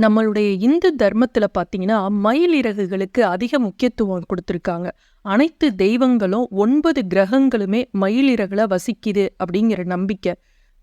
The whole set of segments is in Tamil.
நம்மளுடைய இந்து தர்மத்துல பார்த்தீங்கன்னா, மயில் இறகுகளுக்கு அதிக முக்கியத்துவம் கொடுத்துருக்காங்க அனைத்து தெய்வங்களும் ஒன்பது கிரகங்களுமே மயில் இறகுல வசிக்குது அப்படிங்கிற நம்பிக்கை.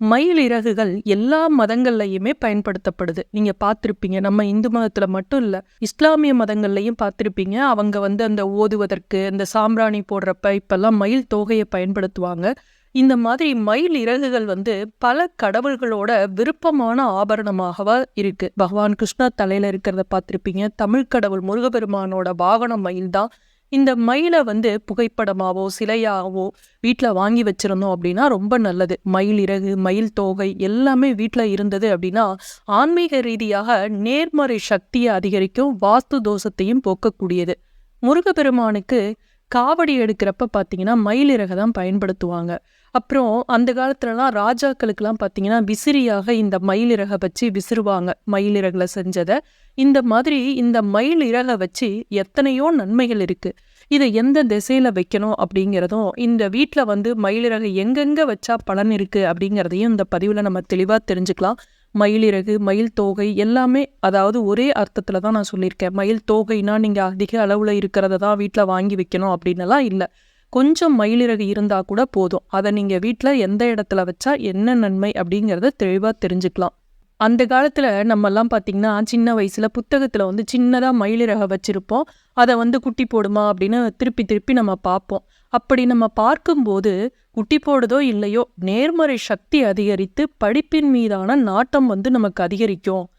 மயில் இறகுகள் எல்லா மதங்கள்லையுமே பயன்படுத்தப்படுது. நீங்க பார்த்திருப்பீங்க. நம்ம இந்து மதத்தில் மட்டும் இல்லை இஸ்லாமிய மதங்கள்லையும் பார்த்துருப்பீங்க அவங்க வந்து அந்த ஓதுவதற்கு, இந்த சாம்பிராணி போடுறப்ப இப்பெல்லாம் மயில் தோகையை பயன்படுத்துவாங்க. இந்த மாதிரி மயில் இறகுகள் வந்து பல கடவுள்களோட விருப்பமான ஆபரணமாகவா இருக்கு. பகவான் கிருஷ்ணா தலையில இருக்கிறத பார்த்துருப்பீங்க தமிழ் கடவுள் முருகபெருமானோட வாகனம் மயில் தான். இந்த மயிலை வந்து புகைப்படமாவோ, சிலையாவோ வீட்டில் வாங்கி வச்சிருந்தோம் அப்படின்னா ரொம்ப நல்லது. மயில் இறகு, மயில் தோகை எல்லாமே வீட்டில் இருந்தது அப்படின்னா, ஆன்மீக ரீதியாக நேர்மறை சக்தியை அதிகரிக்கும், வாஸ்து தோஷத்தையும் போக்கக்கூடியது. முருகப்பெருமானுக்கு காவடி எடுக்கிறப்ப பார்த்தீங்கன்னா, மயில் தான் பயன்படுத்துவாங்க. அப்புறம் அந்த காலத்துலலாம் ராஜாக்களுக்கெல்லாம் பார்த்தீங்கன்னா, விசிறியாக இந்த மயில் வச்சு விசிறுவாங்க. மயில் இறகுல இந்த மாதிரி இந்த மயில் இறகை வச்சு எத்தனையோ நன்மைகள் இருக்குது இதை எந்த திசையில் வைக்கணும் அப்படிங்கிறதும், இந்த வீட்டில் வந்து மயிலிறகு எங்கெங்கே வச்சா பலன் இருக்குது அப்படிங்கிறதையும் இந்த பதிவில் நம்ம தெளிவாக தெரிஞ்சுக்கலாம். மயிலிறகு மயில் தோகை எல்லாமே அதாவது ஒரே அர்த்தத்தில் தான் நான் சொல்லியிருக்கேன். மயில் தோகைனா நீங்கள் அதிக அளவில் இருக்கிறத தான் வீட்டில் வாங்கி வைக்கணும் அப்படின்னலாம் இல்லை கொஞ்சம் மயிலிறகு இருந்தால் கூட போதும். அதை நீங்கள் வீட்டில் எந்த இடத்துல வச்சா என்ன நன்மை அப்படிங்கிறத தெளிவாக தெரிஞ்சுக்கலாம். அந்த காலத்தில் நம்மலாம் பார்த்தீங்கன்னா, சின்ன வயசுல புத்தகத்தில் வந்து சின்னதாக மயிலிறகை வச்சுருப்போம் அதை வந்து குட்டி போடுமா அப்படின்னு திருப்பி திருப்பி நம்ம பார்ப்போம். அப்படி நம்ம பார்க்கும்போது, குட்டி போடுதோ இல்லையோ, நேர்மறை சக்தி அதிகரித்து படிப்பின் மீதான நாட்டம் வந்து நமக்கு அதிகரிக்கும்.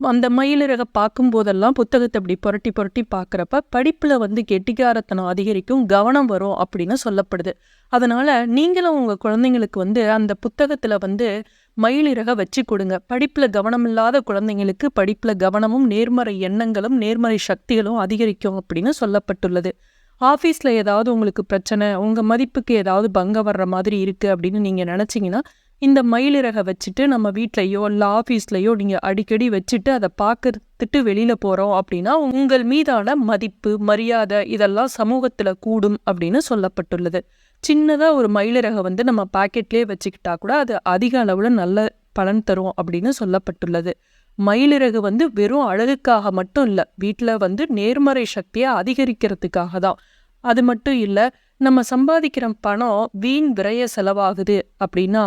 அந்த மயிலிறக பார்க்கும் பார்க்கும்போதெல்லாம் புத்தகத்தை அப்படி புரட்டி புரட்டி பார்க்குறப்ப, படிப்பில் வந்து கெட்டிக்காரத்தனம் அதிகரிக்கும், கவனம் வரும் அப்படின்னு சொல்லப்படுது. அதனால் நீங்களும் உங்கள் குழந்தைங்களுக்கு வந்து அந்த புத்தகத்தில் வந்து மயிலிறக வச்சு வச்சு படிப்பில் கவனம் கவனமில்லாத குழந்தைங்களுக்கு படிப்பில் கவனமும், நேர்மறை எண்ணங்களும், நேர்மறை சக்திகளும் அதிகரிக்கும் அப்படின்னு சொல்லப்பட்டுள்ளது. ஆஃபீஸில் ஏதாவது உங்களுக்கு பிரச்சனை, உங்கள் மதிப்புக்கு ஏதாவது பங்கம் வர்ற மாதிரி இருக்குது அப்படின்னு நீங்கள் நினச்சிங்கன்னா இந்த மயிலிறகை வச்சுட்டு நம்ம வீட்லேயோ இல்லை ஆஃபீஸ்லேயோ நீங்கள் அடிக்கடி வச்சுட்டு அதை பார்க்கறதுட்டு வெளியில் போகிறோம் அப்படின்னா, உங்கள் மீதான மதிப்பு, மரியாதை இதெல்லாம் சமூகத்தில் கூடும் அப்படின்னு சொல்லப்பட்டுள்ளது. சின்னதாக ஒரு மயிலிறகை வந்து நம்ம பாக்கெட்லேயே வச்சுக்கிட்டா கூட, அது அதிக அளவில் நல்ல பலன் தரும் அப்படின்னு சொல்லப்பட்டுள்ளது. மயிலிறகு வந்து வெறும் அழகுக்காக மட்டும் இல்லை வீட்டில் வந்து நேர்மறை சக்தியை அதிகரிக்கிறதுக்காக தான். அது மட்டும் இல்லை நம்ம சம்பாதிக்கிற பணம் வீண் விரைய செலவாகுது அப்படின்னா,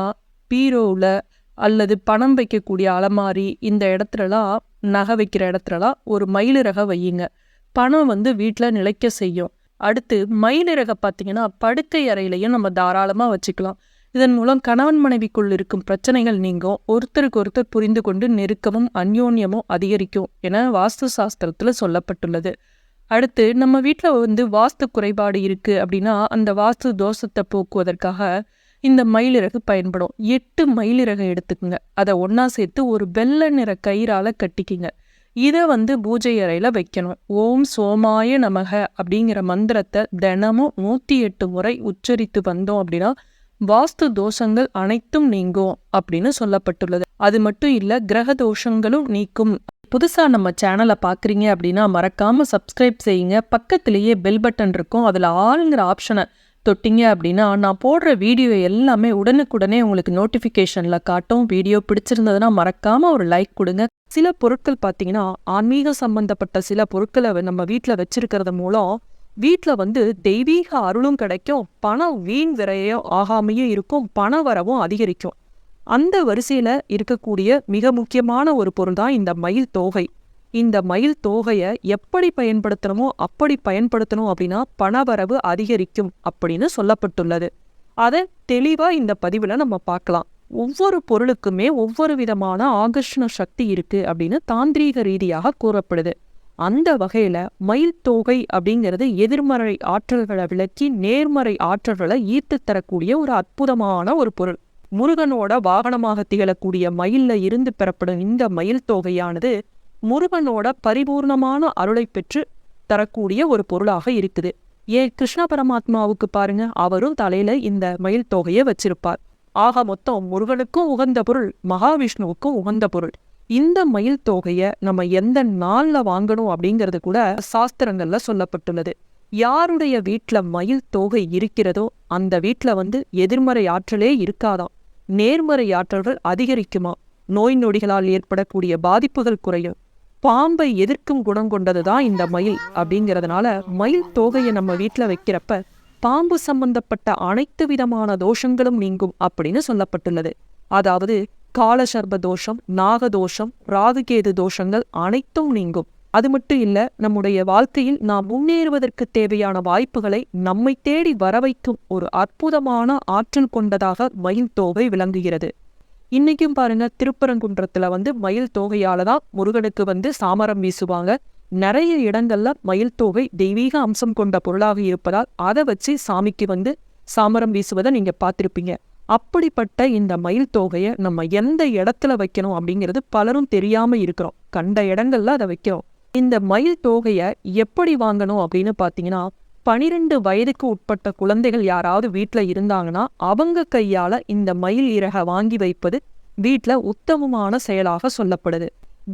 பீரோவில் அல்லது பணம் வைக்கக்கூடிய அலமாரி இந்த இடத்துலலாம், நகை வைக்கிற இடத்துலலாம் ஒரு மயிலிறகை வையுங்க. பணம் வந்து வீட்டில் நிலைக்க செய்யும். அடுத்து மயிலிறக பார்த்தீங்கன்னா, படுக்கை அறையிலையும் நம்ம தாராளமாக வச்சுக்கலாம். இதன் மூலம் கணவன் மனைவிக்குள் இருக்கும் பிரச்சனைகள் நீங்கும். ஒருத்தருக்கு ஒருத்தர் புரிந்து கொண்டு நெருக்கமும், அந்யோன்யமும் அதிகரிக்கும் என வாஸ்து சாஸ்திரத்துல சொல்லப்பட்டுள்ளது. அடுத்து நம்ம வீட்டில் வந்து வாஸ்து குறைபாடு இருக்கு அப்படின்னா, அந்த வாஸ்து தோஷத்தை போக்குவதற்காக இந்த மயிலிறகு பயன்படும். 8 மயில் இறக எடுத்துக்குங்க. ஒன்றா சேர்த்து ஒரு வெள்ளை நிற கயிறால் கட்டிக்கிங்க. இதை வந்து பூஜை அறையில் வைக்கணும். ஓம் சோமாய நமக அப்படிங்கிற மந்திரத்தை தினமும் 108 முறை உச்சரித்து வந்தோம் அப்படின்னா, வாஸ்து தோஷங்கள் அனைத்தும் நீங்கும் அப்படின்னு சொல்லப்பட்டுள்ளது. அது மட்டும் இல்லை கிரக தோஷங்களும் நீக்கும். புதுசாக நம்ம சேனலை பார்க்குறீங்க அப்படின்னா, மறக்காமல் சப்ஸ்கிரைப் செய்யுங்க. பக்கத்திலேயே பெல் பட்டன் இருக்கும். அதில் ஆளுங்கிற ஆப்ஷனை தொட்டிங்க அப்படின்னா, நான் போடுற வீடியோ எல்லாமே உடனுக்குடனே உங்களுக்கு நோட்டிஃபிகேஷன்ல காட்டும். வீடியோ பிடிச்சிருந்ததுன்னா மறக்காம ஒரு லைக் கொடுங்க சில பொருட்கள் பார்த்தீங்கன்னா, ஆன்மீக சம்பந்தப்பட்ட சில பொருட்கள நம்ம வீட்ல வச்சிருக்கிறது மூலம், வீட்ல வந்து தெய்வீக அருளும் கிடைக்கும். பணம் வீண் விரையோ ஆகாமையும் இருக்கும். பண வரவும் அதிகரிக்கும். அந்த வரிசையில இருக்கக்கூடிய மிக முக்கியமான ஒரு பொருள் தான் இந்த மயில் தோகை. இந்த மயில் தோகைய எப்படி பயன்படுத்தணுமோ அப்படி பயன்படுத்தணும் அப்படின்னா, பணவரவு அதிகரிக்கும் அப்படின்னு சொல்லப்பட்டுள்ளது. அத தெளிவா இந்த பதிவுல நம்ம பார்க்கலாம். ஒவ்வொரு பொருளுக்குமே ஒவ்வொரு விதமான ஆகர்ஷண சக்தி இருக்கு அப்படின்னு தாந்திரீக ரீதியாக கூறப்படுது. அந்த வகையில மயில் தோகை அப்படிங்கிறது எதிர்மறை ஆற்றல்கள விளக்கி நேர்மறை ஆற்றல்கள ஈர்த்துத் தரக்கூடிய ஒரு அற்புதமான ஒரு பொருள். முருகனோட வாகனமாக திகழக்கூடிய மயில்ல இருந்து பெறப்படும் இந்த மயில் தோகையானது, முருகனோட பரிபூர்ணமான அருளைப் பெற்று தரக்கூடிய ஒரு பொருளாக இருக்குது. ஏன் கிருஷ்ண பரமாத்மாவுக்கு பாருங்க, அவரும் தலையில இந்த மயில் தோகைய வச்சிருப்பார். ஆக மொத்தம் முருகனுக்கும் உகந்த பொருள், மகாவிஷ்ணுவுக்கும் உகந்த பொருள். இந்த மயில் தோகைய நம்ம எந்த நாள்ல வாங்கணும் அப்படிங்கிறது கூட சாஸ்திரங்கள்ல சொல்லப்பட்டுள்ளது. யாருடைய வீட்ல மயில் தோகை இருக்கிறதோ, அந்த வீட்ல வந்து எதிர்மறை ஆற்றலே இருக்காதாம். நேர்மறை ஆற்றல்கள் அதிகரிக்குமா நோய் நொடிகளால் ஏற்படக்கூடிய பாதிப்புகள் குறையும். பாம்பை எதிர்க்கும் குணம் கொண்டதுதான் இந்த மயில் அப்படிங்கிறதுனால மயில் தோகையை நம்ம வீட்டில் வைக்கிறப்ப பாம்பு சம்பந்தப்பட்ட அனைத்து விதமான தோஷங்களும் நீங்கும் அப்படின்னு சொல்லப்பட்டுள்ளது. அதாவது காலசர்ப தோஷம் நாகதோஷம் ராகுகேது தோஷங்கள் அனைத்தும் நீங்கும். அது மட்டும் இல்ல நம்முடைய வாழ்க்கையில் நாம் முன்னேறுவதற்கு தேவையான வாய்ப்புகளை நம்மை தேடி வரவைக்கும் ஒரு அற்புதமான ஆற்றல் கொண்டதாக மயில் தோகை விளங்குகிறது. இன்னைக்கும் பாருங்க திருப்பரங்குன்றத்துல வந்து மயில் தோகையால தான் முருகனுக்கு வந்து சாமரம் வீசுவாங்க. நிறைய இடங்கள்ல மயில் தோகை தெய்வீக அம்சம் கொண்ட பொருளாக இருப்பதால் அதை வச்சு சாமிக்கு வந்து சாமரம் வீசுவதை நீங்க பார்த்துருப்பீங்க. அப்படிப்பட்ட இந்த மயில் தோகையை நம்ம எந்த இடத்துல வைக்கணும் அப்படிங்கிறது பலரும் தெரியாம இருக்கிறோம். கண்ட இடங்கள்ல அதை வைக்கிறோம். இந்த மயில் தோகையை எப்படி வாங்கணும் அப்படின்னு பார்த்தீங்கன்னா பனிரெண்டு வயதுக்கு உட்பட்ட குழந்தைகள் யாராவது வீட்டில் இருந்தாங்கன்னா அவங்க கையால இந்த மயில் இறக வாங்கி வைப்பது வீட்டில் உத்தமமான செயலாக சொல்லப்படுது.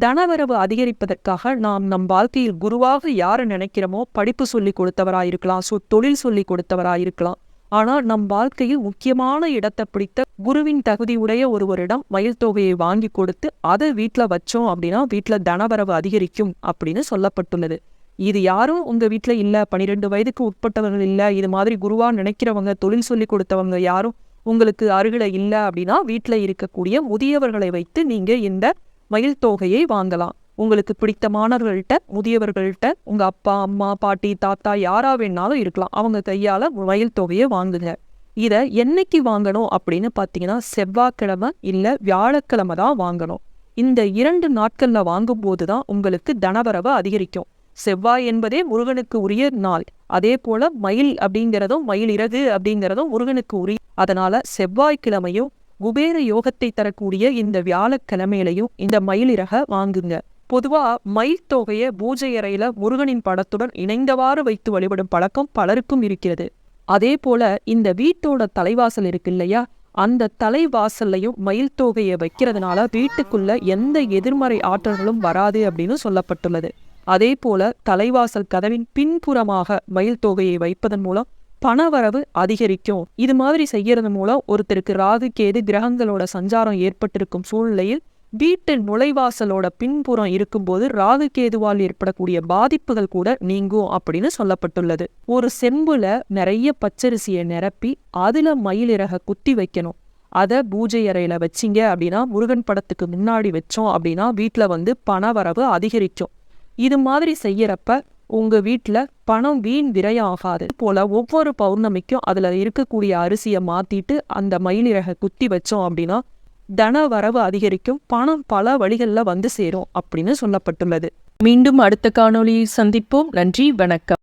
தனவரவு அதிகரிப்பதற்காக நாம் நம் வாழ்க்கையில் குருவாக யாரை நினைக்கிறோமோ படிப்பு சொல்லி கொடுத்தவராயிருக்கலாம் ஸோ தொழில் சொல்லி கொடுத்தவராயிருக்கலாம். ஆனால் நம் வாழ்க்கையில் முக்கியமான இடத்தை பிடித்த குருவின் தகுதியுடைய ஒருவரிடம் மயில் தொகையை வாங்கி கொடுத்து அதை வீட்டில் வச்சோம் அப்படின்னா வீட்டில் தனவரவு அதிகரிக்கும் அப்படின்னு சொல்லப்பட்டுள்ளது. இது யாரும் உங்க வீட்டில் இல்லை. பன்னிரெண்டு வயதுக்கு உட்பட்டவர்கள் இல்லை. இது மாதிரி குருவா நினைக்கிறவங்க தொழில் சொல்லி கொடுத்தவங்க யாரும் உங்களுக்கு அருகில இல்லை அப்படின்னா வீட்டில் இருக்கக்கூடிய முதியவர்களை வைத்து நீங்க இந்த மயில் தொகையை வாங்கலாம். உங்களுக்கு பிடித்தமானவர்கள்ட்ட முதியவர்கள்ட்ட உங்க அப்பா அம்மா பாட்டி தாத்தா யாரா வேணாலும் இருக்கலாம். அவங்க கையால மயில் தொகையை வாங்குங்க. இதை என்னைக்கு வாங்கணும் அப்படின்னு பார்த்தீங்கன்னா செவ்வாய்க்கிழமை இல்லை வியாழக்கிழமை தான் வாங்கணும். இந்த இரண்டு நாட்கள்ல வாங்கும்போது தான் உங்களுக்கு தனவரவு அதிகரிக்கும். செவ்வாய் என்பதே முருகனுக்கு உரிய நாள். அதே போல மயில் அப்படிங்கிறதும் மயில் இறகு அப்படிங்கிறதும் முருகனுக்கு உரிய. அதனால செவ்வாய்க்கிழமையும் குபேர யோகத்தை தரக்கூடிய இந்த வியாழக்கிழமையிலையும் இந்த மயில் இறக வாங்குங்க. பொதுவா மயில் தொகையை பூஜை அறையில முருகனின் படத்துடன் இணைந்தவாறு வைத்து வழிபடும் பழக்கம் பலருக்கும் இருக்கிறது. அதே போல இந்த வீட்டோட தலைவாசல் இருக்கு இல்லையா? அந்த தலைவாசல்லையும் மயில் தொகையை வைக்கிறதுனால வீட்டுக்குள்ள எந்த எதிர்மறை ஆற்றல்களும் வராது அப்படின்னு சொல்லப்பட்டுள்ளது. அதே போல தலைவாசல் கதவின் பின்புறமாக மயில் தொகையை வைப்பதன் மூலம் பணவரவு அதிகரிக்கும். இது மாதிரி செய்யறது மூலம் ஒருத்தருக்கு ராகு கேது கிரகங்களோட சஞ்சாரம் ஏற்பட்டிருக்கும் சூழ்நிலையில் வீட்டு நுழைவாசலோட பின்புறம் இருக்கும்போது ராகு கேதுவால் ஏற்படக்கூடிய பாதிப்புகள் கூட நீங்கும் அப்படின்னு சொல்லப்பட்டுள்ளது. ஒரு செம்புல நிறைய பச்சரிசியை நிரப்பி அதுல மயிலிறக குத்தி வைக்கணும். அதை பூஜை அறையில வச்சிங்க அப்படின்னா முருகன் படத்துக்கு முன்னாடி வச்சோம் அப்படின்னா வீட்டுல வந்து பணவரவு அதிகரிக்கும். இது மாதிரி செய்யறப்ப உங்க வீட்டில் பணம் வீண் விரயம் ஆகாது போல ஒவ்வொரு பௌர்ணமிக்கும் அதுல இருக்கக்கூடிய அரிசியை மாத்திட்டு அந்த மயிலிறக குத்தி வச்சோம் அப்படின்னா தன வரவு அதிகரிக்கும் பணம் பல வழிகளில் வந்து சேரும் அப்படின்னு சொல்லப்பட்டுள்ளது. மீண்டும் அடுத்த காணொளியை சந்திப்போம். நன்றி வணக்கம்.